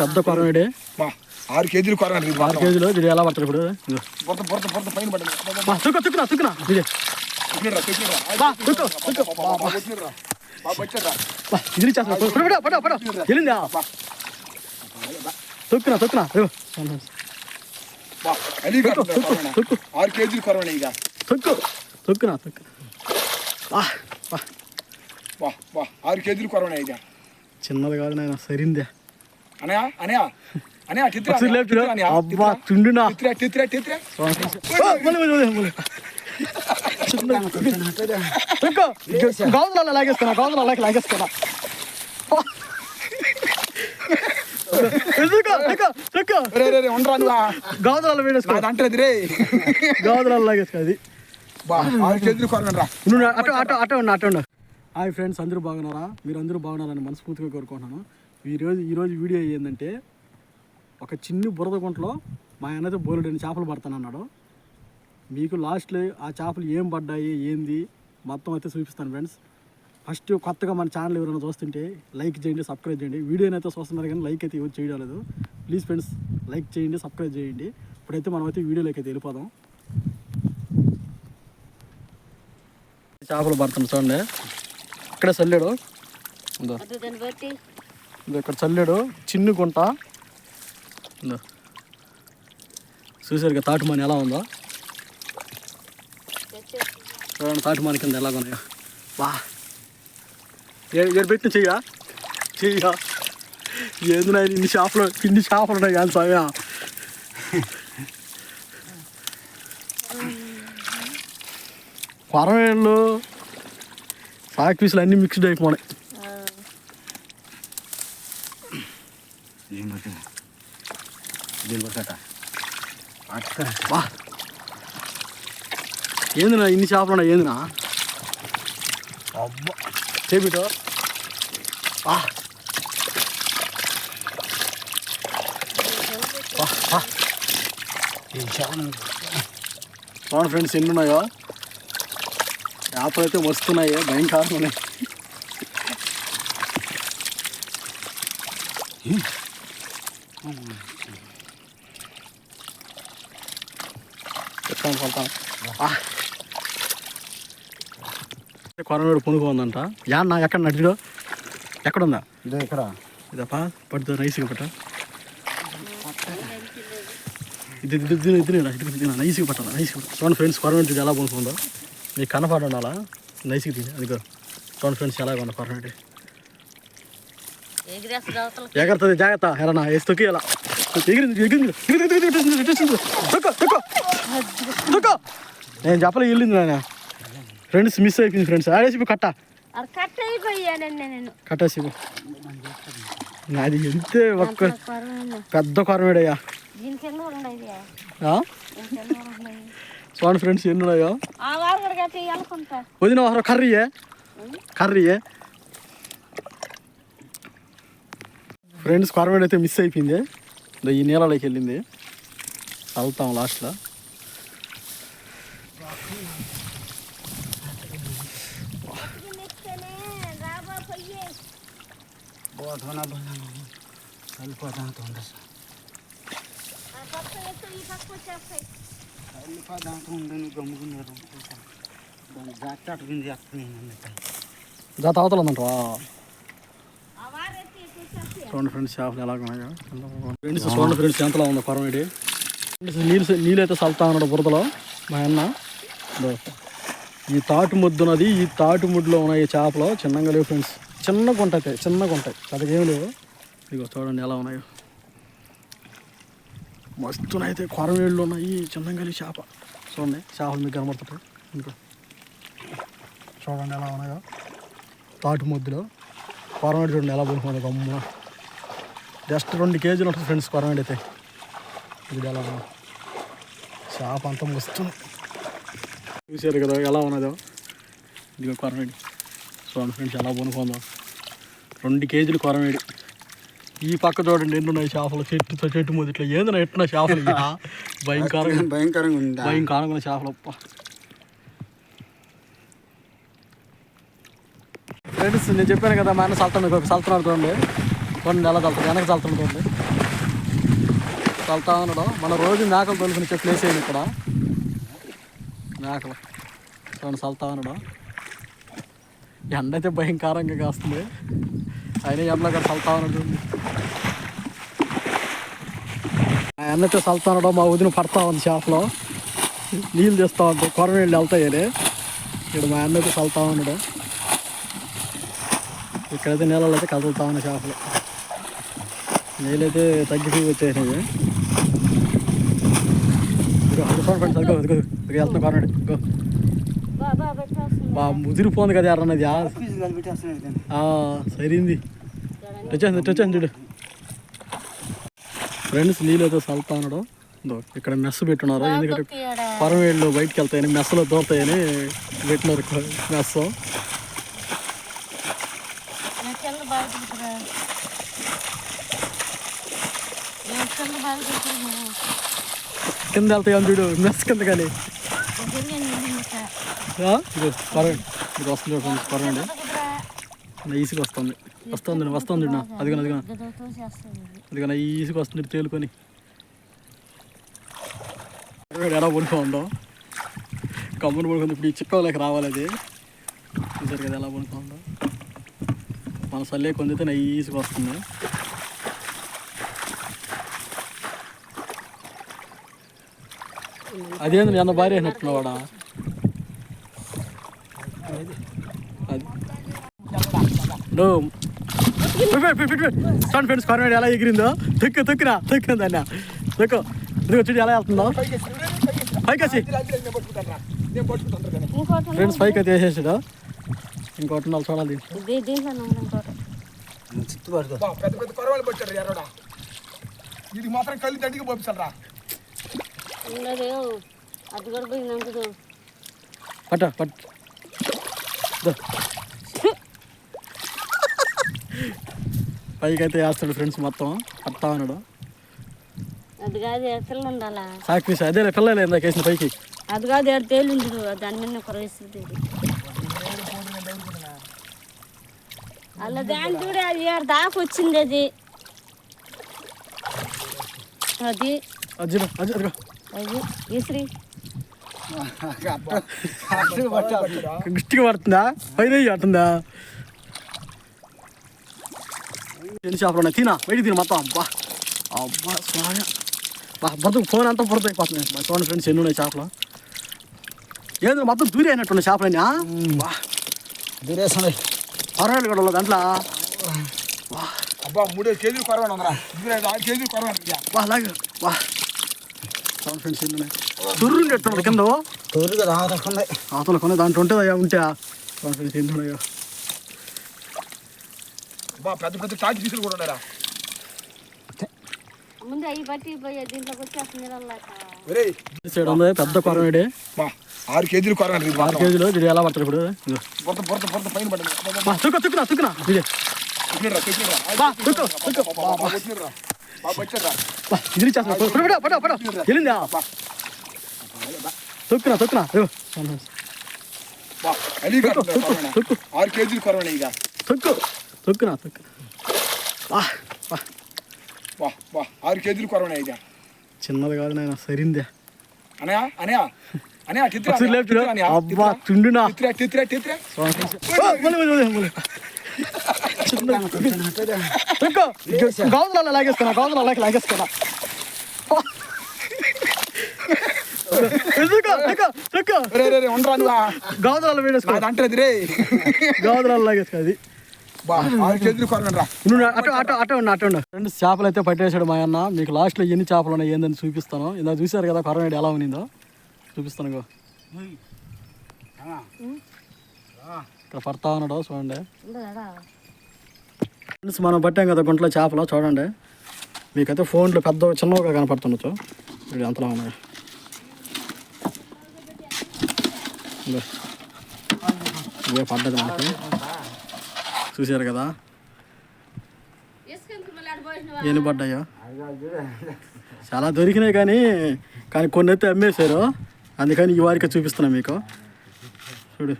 పెద్ద కొరమేడి బా ఆరు కేజీలు ఇది ఆరు కేజీలు ఇది ఎలా పడతారు ఇప్పుడు? ఇదిగో. బురద బురద బురద పైన పడింది. బా, బా, బా, తుక్కు తుక్కునా తుక్కునా ఇది. ఇది వెళ్ళిందా? తొక్కునా తొక్కునా ఆరు కేజీలు కొరగండి ఇక. తొక్కు తొక్కునా తొక్కు బా బా. బా బా ఆరు కేజీలు కొరగండి ఇక. చిన్నది కాదు నాయన సరిందే. అనయా అనయా అనయా అనయా, అబ్బా. చుండునా తిత్తిరా, తిత్తిరా, తిత్తిరా. గౌదరాలు లాగేస్తున్నా గౌదరాలు లాగ లాగేస్తున్నా. వేడేసుకో నాది అంటది రే గౌదరాలు లాగేసుకో అది. అటు అటు అటు ఉండు అటు ఉండు. హాయ్ ఫ్రెండ్స్ అందరూ బాగున్నారా? మీరు అందరూ బాగున్నారని మనస్ఫూర్తిగా కోరుకుంటున్నాను. ఈరోజు ఈరోజు వీడియో ఏంటంటే ఒక చిన్ని బురద గుంటలో మా అన్నతో బోలుడని చేపలు పడతానన్నాడు. మీకు లాస్ట్లో ఆ చేపలు ఏం పడ్డాయి ఏంది? మొత్తం అయితే చూపిస్తాను ఫ్రెండ్స్. ఫస్ట్ కొత్తగా మన ఛానల్ ఎవరైనా చూస్తుంటే లైక్ చేయండి సబ్స్క్రైబ్ చేయండి. వీడియోని అయితే చూస్తున్నారు కానీ లైక్ అయితే ఎవరు చేయడం లేదు. ప్లీజ్ ఫ్రెండ్స్ లైక్ చేయండి సబ్స్క్రైబ్ చేయండి. ఇప్పుడైతే మనం అయితే వీడియోలోకి అయితే వెళ్ళిపోదాం. చేపలు పడుతున్నాం చూడండి. ఇక్కడే చల్లాడు. ఇక్కడ చల్లాడు. చిన్ని గుంట చూసారు కదా తాటుమాని ఎలా ఉందో? చూడండి తాటుమాని కింద ఎలా ఉన్నాయో. వా. ఏడు పెట్టిన చెయ్యా? చెయ్యా. ఏంది నాయన ఇన్ని షాపులు ఇన్ని షాపులు ఉన్నాయి కానీ సమయా కొరవేళ్ళు సాక్ పీసులు అన్నీ మిక్స్డ్ అయిపోయినాయి. వా. ఏందినా ఇన్ని చేపలు ఉన్నాయి? ఏందినా అబ్బా. చేపిటో. చూడండి ఫ్రెండ్స్ ఎన్ని ఉన్నాయో. చేపలు అయితే వస్తున్నాయి. భయంకరంగా ఉన్నాయి చెప్తాను కొడతాను కొరమేడు పొనుగు ఉందంట. యాన్న ఎక్కడ నడిచిడో ఎక్కడుందా? ఇదే ఇక్కడ. ఇదప్పా పడుతుంది నైస్గా పట్ట. ఇది ఇది ఇది ఇది ఇది ఇది నైస్గా పట్టాలి నైస్గా చూడండి ఫ్రెండ్స్ కొరమేడు ఎలా పొనుకుందో మీకు కనపడ ఉండాలా? నైస్గా తిని అదిగో. చూడండి ఫ్రెండ్స్ ఎలా ఉంది కొరమేడు ఎగరుతుంది జాగ్రత్త. ఎరనా వేసి తొక్కి ఎలా ఎగిరింది ఎగిరింది. నేను చెప్పలే వెళ్ళింది నాయన. ఫ్రెండ్స్ మిస్ అయిపోయింది ఫ్రెండ్స్ ఆడేసి కట్ట. కట్ అయిపోయానండి నేను. కట్టేసి నాది ఎంతే ఒక్క పెద్ద కొరమేడయ్యా ఉన్నాయి చూడండి ఫ్రెండ్స్ ఎన్ని ఉన్నాయో. వదిన వారు కర్రీయే కర్రీయే ఫ్రెండ్స్ కొరమేడ అయితే మిస్ అయిపోయింది. ఈ నీళ్ళలోకి వెళ్ళింది. వెళ్తాం లాస్ట్లో జాత అవతల ఉందంటవా చూడండి ఫ్రెండ్స్ చేపలు ఎలాగ ఉన్నాయో ఫ్రెండ్స్ చూడండి ఫ్రెండ్స్ ఎంతలా ఉంది కొరమేడి ఫ్రెండ్స్ నీళ్ళు నీళ్ళు అయితే చల్తా ఉన్నాడు బురదలో మా అన్న. ఈ తాటు ముద్దున్నది ఈ తాటు ముడ్డులో ఉన్నాయి చేపలు. చిన్నగా లేవు ఫ్రెండ్స్. చిన్నగా ఉంటాయి చిన్నగా ఉంటాయి పెద్దగా ఏం లేవు. ఇగో చూడండి ఎలా ఉన్నాయో. మస్తునైతే కొరవేళ్ళు ఉన్నాయి చిన్నగా చేప. చూడండి చేపలు మీకు కనబడుతుంటాయి. ఇంకో చూడండి ఎలా ఉన్నాయో. తాటు ముద్దులో. కొరమేడు చూడండి ఎలా పడుతుంది గమ్మున జస్ట్ రెండు కేజీలు ఉంటుంది ఫ్రెండ్స్ కొరమేడు అయితే. ఇది ఎలా ఉన్నా చేప అంతా వస్తుంది చూసారు కదా ఎలా ఉన్నదో. ఇదిగో కొరవేడి చూడండి ఫ్రెండ్స్ ఎలా పనుకుందో రెండు కేజీలు కొరమేడి ఈ పక్క చూడండి ఎన్ని ఉన్నాయి చేపలు? చెట్టు చెట్టు ముందు ఇట్లా ఏందన్నా ఎట్టున్నా చేపలు భయంకరంగా భయంకరంగా ఉందా? భయంకరంగా ఉన్న చేపలు అప్ప ఫ్రెండ్స్ నేను చెప్పాను కదా మా అన్న సల్తాన్ సల్తాన్ చూడండి. చూడండి ఎలా చల్లుతుంది వెనక చల్లుతుంది చూడండి. చల్లుతా ఉన్నాడు మన రోజు మేకలు తొలుకుని ప్లేస్ అయింది ఇక్కడ. మేకలు. చూడండి చల్లుతా ఉన్నాడు ఎండ అయితే భయంకరంగా కాస్తుంది. అయినా ఎండలో కూడా చల్లుతా ఉన్నాడు. చూడండి ఆ ఎండతో చల్లుతా మా వదిన పడతా ఉంది చేపలో. నీళ్ళు తెస్తా ఉంటాయి కొరవేళ్ళు వెళ్తాయని ఇక్కడ మా అన్నైతే చల్లుతా ఉన్నాడు. ఇక్కడైతే నీళ్ళలో అయితే కదులుతా ఉన్నాయి చేపలు. నీళ్ళైతే తగ్గిపోయి వచ్చేసినాయి ఇదిగో, ఫ్రెండ్స్, వెళ్తున్నా కొరవేడు బా ముదిరిపోయింది కదా ఎర్రన్నది సరింది వచ్చేసింది వచ్చేసింది చూడు. ఫ్రెండ్స్ నీళ్ళు అయితే చల్లుతా ఉన్నాడు ఇదిగో, ఇక్కడ మెస్ పెట్టున్నారు. ఎందుకంటే పరమేళ్ళు బయటికి వెళ్తాయని మెస్సలో దూరతాయని పెట్టినారు మెస్. కింద వెళ్తాయి చూడు మెస్ కింద కానీ. ఇది వస్తుంది ఫ్రెండ్స్ పర్వండి. నా ఈసుకు వస్తుంది. వస్తుంది వస్తుంది నా. అదిగో అదిగో అదిగో నా ఈసుకు వస్తుంది తేలుకొని. ఎలా పడుకోండో కమ్మును పడుకుంది. ఇప్పుడు ఈ చిక్కవలేక రావాలి అది. చూసారు కదా ఎలా పడుకోండో మన సల్లే కొందితే నా ఈసుకు వస్తుంది. అదేంది ఎంత భార్య అయినట్టున్నావాడా అది నో చూడండి ఫ్రెండ్స్ కొరమేడు ఎలా ఎగిరిందో. తొక్కు తొక్కురా. తొక్కిన దాన్ని తొక్కు. ఇదిగో చూడు ఎలా వెళ్తుందో. పైకి వచ్చి నేను పట్టుకుంటాను కానీ ఇంకోటి ఫ్రెండ్స్ పైకి అయితే వేసేసాడు ఇంకోటి. నాలుగు చూడాలి పెద్ద పెద్ద కొరవాళ్ళు పట్టారు ఎర్రడా ఇది మాత్రం కళ్ళు దండికి పంపించాలి రా. ఉన్నది అది కూడా పోయింది అంకుదు పట్ట పట్ట. పైకి అయితే వేస్తాడు ఫ్రెండ్స్ మొత్తం. పడతా ఉన్నాడు. అది కాదు ఎత్తలు ఉండాలా? సాక్షి అదే పిల్లలు ఇందాక వేసిన పైకి. అది కాదు ఏడు తేలు దాని మీద కురవేస్తుంది అలా దాని చూడే అది ఏడు దాకా వచ్చింది అది. అది. అజ్జుడు అజ్జు అదిగో అది ఇస్త్రీ గట్టిగా పడుతుందా? పైన పడుతుందా? ఎన్ని చేపలు ఉన్నాయి తినా? బయటికి తిన మొత్తం. అబ్బా. అబ్బా స్వామి బా బతుకు ఫోన్ అంతా బురద అయిపోతుంది మా చూడండి ఫ్రెండ్స్ ఎన్ని ఉన్నాయి చేపలు? ఏందో మొత్తం దూరి అయినట్టున్నాయి చేపలన్నీ ఆ? బా. దురేసండి అరవై కూడా దాంట్లో. అబ్బా మూడేసి కేజీలు కొరవాడు ఉందరా. ఇది ఆరు కేజీలు కొరవాడు బా అలాగే. బా. చూడండి ఫ్రెండ్స్ ఎన్ని ఉన్నాయి? తుర్రు నెట్టున్నాడు కింద? తోరుగా రాకుండా అవతల కొన్ని దాంట్లో ఉంటుంది? ఉంటే చూడండి ఫ్రెండ్స్ ఎన్ని ఉన్నాయో? బా పెద్ద పెద్ద టాకి తీసులు కూడా ఉన్నారా ముందు అవి బట్టి పోయి దీంట్లోకి వచ్చేస్తుంది పెద్ద కొరమేడే బా ఆరు కేజీలు ఇది ఆరు కేజీలు ఇది ఎలా పడతారు ఇప్పుడు? ఇదిగో. బురద బురద బురద పైన పడింది. బా తుక్కు తుక్కునా తుక్కునా ఇది కొట్టినరా కొట్టినరా బా తుక్కు తుక్కు. బా బా కొట్టినరా బా వచ్చారా బా ఇది చేస్తా పడ పడ పడ వెళ్ళిందా? తుక్కునా తుక్కునా. తుక్కు ఆరు కేజీలు కొరవాడు ఇక తుక్కు. తుక్కునా తుక్కునా. బా బా బా బా ఆరు కేజీలు కొరవాడు ఇక చిన్నది కాదు నాయన సరిందే. అనయా అనయా? అనయా టిత్రా లేపుతున్నా అబ్బా తుండునా? టిత్రా టిత్రా టిత్రా తుక్కు. గౌదరాలు లాగేసుకున్నా గౌదరాలు లాగ లాగేసుకున్నా. తుక్కు తుక్కు తుక్కు. రే రే రే ఉండరా నువ్వు? గౌదరాలు వేడేసుకో రే గౌదరాలు లాగేసుకో అది. బా ఆరు కేజీలు కొరవాడు రా. నువ్వు అటు అటు అటు ఉండు అటు ఉండు. ఫ్రెండ్స్ చేపలు అయితే పట్టేశాడు మా అన్న. మీకు లాస్ట్లో ఎన్ని చేపలు ఉన్నాయి ఏందని చూపిస్తాను. ఇందా చూశారు కదా కొరమేడు ఎలా ఉన్నిందో. చూపిస్తాను. ఇక్కడ పడతా ఉన్నాడు చూడండి. ఫ్రెండ్స్ మనం పట్టాం కదా గుంటలో చేపలు చూడండి. మీకైతే ఫోన్లో పెద్ద చిన్నగా కనపడుతుండొచ్చు. ఇది అంతలా ఉన్నాయి. ఇవే పడ్డది మనకి. చూసారు కదా? ఎన్ని పడ్డాయో? చాలా దొరికినాయి కానీ కానీ కొన్ని అయితే అమ్మేశారు. అందుకని ఈ వారికి చూపిస్తున్నాం మీకు. చూడు.